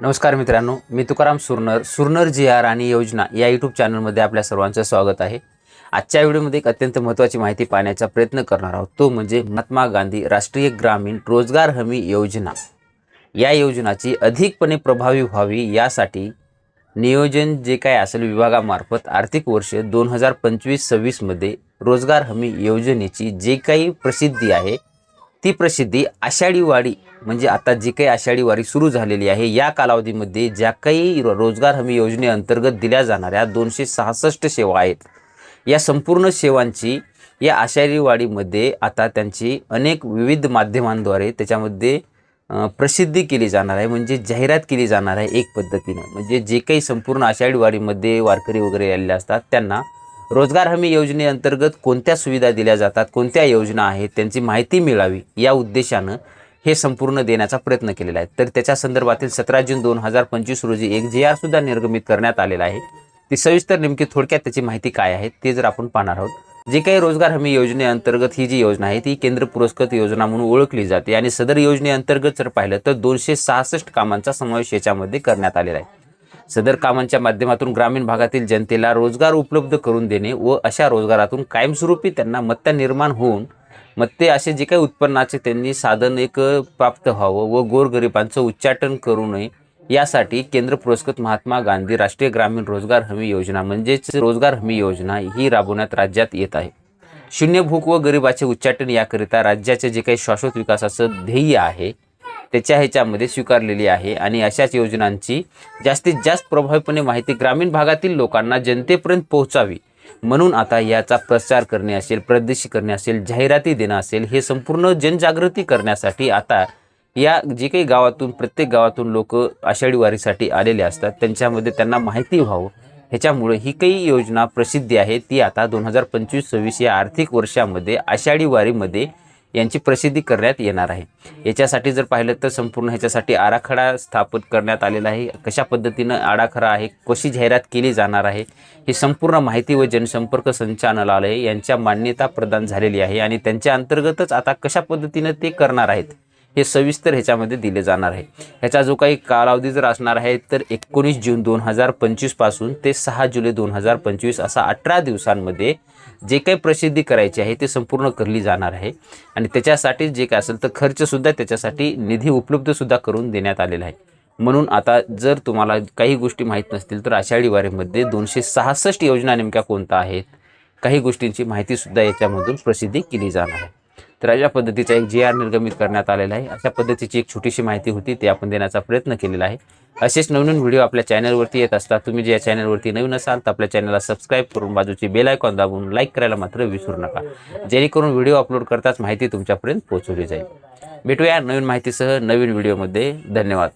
नमस्कार मित्रांनो मी तुकाराम सुरनर सुरनर जी आर आणि योजना या यूट्यूब चॅनलमध्ये आपल्या सर्वांचं स्वागत आहे. आजच्या व्हिडिओमध्ये एक अत्यंत महत्त्वाची माहिती पाहण्याचा प्रयत्न करणार आहोत. तो म्हणजे महात्मा गांधी राष्ट्रीय ग्रामीण रोजगार हमी योजना. या योजनाची अधिकपणे प्रभावी व्हावी यासाठी नियोजन जे काय असेल विभागामार्फत आर्थिक वर्ष दोन हजार पंचवीस सव्वीसमध्ये रोजगार हमी योजनेची जे काही प्रसिद्धी आहे ती प्रसिद्धी आषाढी वाडी म्हणजे आता जी काही आषाढी वारी सुरू झालेली आहे या कालावधीमध्ये ज्या काही रोजगार हमी योजनेअंतर्गत दिल्या जाणाऱ्या दोनशे सहासष्ट सेवा आहेत. या संपूर्ण सेवांची या आषाढी वाडीमध्ये आता त्यांची अनेक विविध माध्यमांद्वारे त्याच्यामध्ये प्रसिद्धी केली जाणार आहे म्हणजे जाहिरात केली जाणार आहे एक पद्धतीनं. म्हणजे जे काही संपूर्ण आषाढी वारीमध्ये वारकरी वगैरे आलेले असतात त्यांना रोजगार हमी योजनेअंतर्गत कोणत्या सुविधा दिल्या जातात कोणत्या योजना आहेत त्यांची माहिती मिळावी या उद्देशानं हे संपूर्ण देण्याचा प्रयत्न केलेला आहे. तर त्याच्या संदर्भातील सतरा जून दोन हजार पंचवीस रोजी एक जे आर सुद्धा निर्गमित करण्यात आलेला आहे. ती सविस्तर नेमकी थोडक्यात त्याची माहिती काय आहे ते जर आपण पाहणार आहोत. जे काही रोजगार हमी योजनेअंतर्गत ही जी योजना आहे ती केंद्र पुरस्कृत योजना म्हणून ओळखली जाते आणि सदर योजनेअंतर्गत जर पाहिलं तर दोनशे सहासष्ट कामांचा समावेश याच्यामध्ये करण्यात आलेला आहे. सदर कामांच्या माध्यमातून ग्रामीण भागातील जनतेला रोजगार उपलब्ध करून देणे व अशा रोजगारातून कायमस्वरूपी त्यांना मत्ता निर्माण होऊन मग ते असे जे काही उत्पन्नाचे त्यांनी साधन एक प्राप्त व्हावं व गोरगरिबांचं उच्चाटन करू नये यासाठी केंद्र पुरस्कृत महात्मा गांधी राष्ट्रीय ग्रामीण रोजगार हमी योजना म्हणजेच रोजगार हमी योजना ही राबवण्यात राज्यात येत आहे. शून्य भूक व गरिबाचे उच्चाटन याकरिता राज्याचे जे काही शाश्वत विकासाचं ध्येय आहे त्याच्या ह्याच्यामध्ये स्वीकारलेली आहे. आणि अशाच योजनांची जास्तीत जास्त प्रभावीपणे माहिती ग्रामीण भागातील लोकांना जनतेपर्यंत पोहोचावी. म्हणून आता याचा प्रचार करणे असेल प्रदेशी करणे असेल जाहिराती देणं असेल हे संपूर्ण जनजागृती करण्यासाठी आता या जे काही गावातून प्रत्येक गावातून लोक आषाढी वारीसाठी आलेले असतात त्यांच्यामध्ये त्यांना माहिती व्हावं. ह्याच्यामुळे ही काही योजना प्रसिद्धी आहे. ती आता दोन हजार पंचवीस सव्वीस या आर्थिक वर्षामध्ये आषाढी वारीमध्ये यांची प्रसिद्धी करण्यात येणार आहे. याच्यासाठी जर पाहिलं तर संपूर्ण ह्याच्यासाठी आराखडा स्थापित करण्यात आलेला आहे. कशा पद्धतीनं आराखडा आहे कशी जाहिरात केली जाणार आहे ही संपूर्ण माहिती व जनसंपर्क संचालनालय यांच्या मान्यता प्रदान झालेली आहे आणि त्यांच्या अंतर्गतच आता कशा पद्धतीनं ते करणार आहेत हे सविस्तर ह्याच्यामध्ये दिले जाणार आहे. ह्याचा जो काही कालावधी जर असणार आहे तर एकोणीस जून दोन हजार पंचवीसपासून ते सहा जुलै दोन हजार पंचवीस असा अठरा दिवसांमध्ये जे काही प्रसिद्धी करायची आहे ते संपूर्ण करली जाणार आहे. आणि त्याच्यासाठी जे काय असेल तर खर्चसुद्धा त्याच्यासाठी निधी उपलब्धसुद्धा करून देण्यात आलेला आहे. म्हणून आता जर तुम्हाला काही गोष्टी माहीत नसतील तर आषाढी वारीमध्ये दोनशे सहासष्ट योजना नेमक्या कोणत्या आहेत? काही गोष्टींची माहितीसुद्धा याच्यामधून प्रसिद्धी केली जाणार आहे. तर अशा पद्धतीचा एक जी आर निर्गमित करण्यात आलेला आहे. अशा पद्धतीची एक छोटीशी माहिती होती ती आपण देण्याचा प्रयत्न केलेला आहे. असेच नवीन व्हिडिओ आपल्या चॅनलवरती येत असतात. तुम्ही जे या चॅनलवरती नवीन असाल तर आपल्या चॅनलला सबस्क्राईब करून बाजूची बेल आयकॉन दाबून लाईक करायला मात्र विसरू नका. जेणेकरून व्हिडिओ अपलोड करताच माहिती तुमच्यापर्यंत पोहोचवली जाईल. भेटूया नवीन माहितीसह नवीन व्हिडिओमध्ये. धन्यवाद.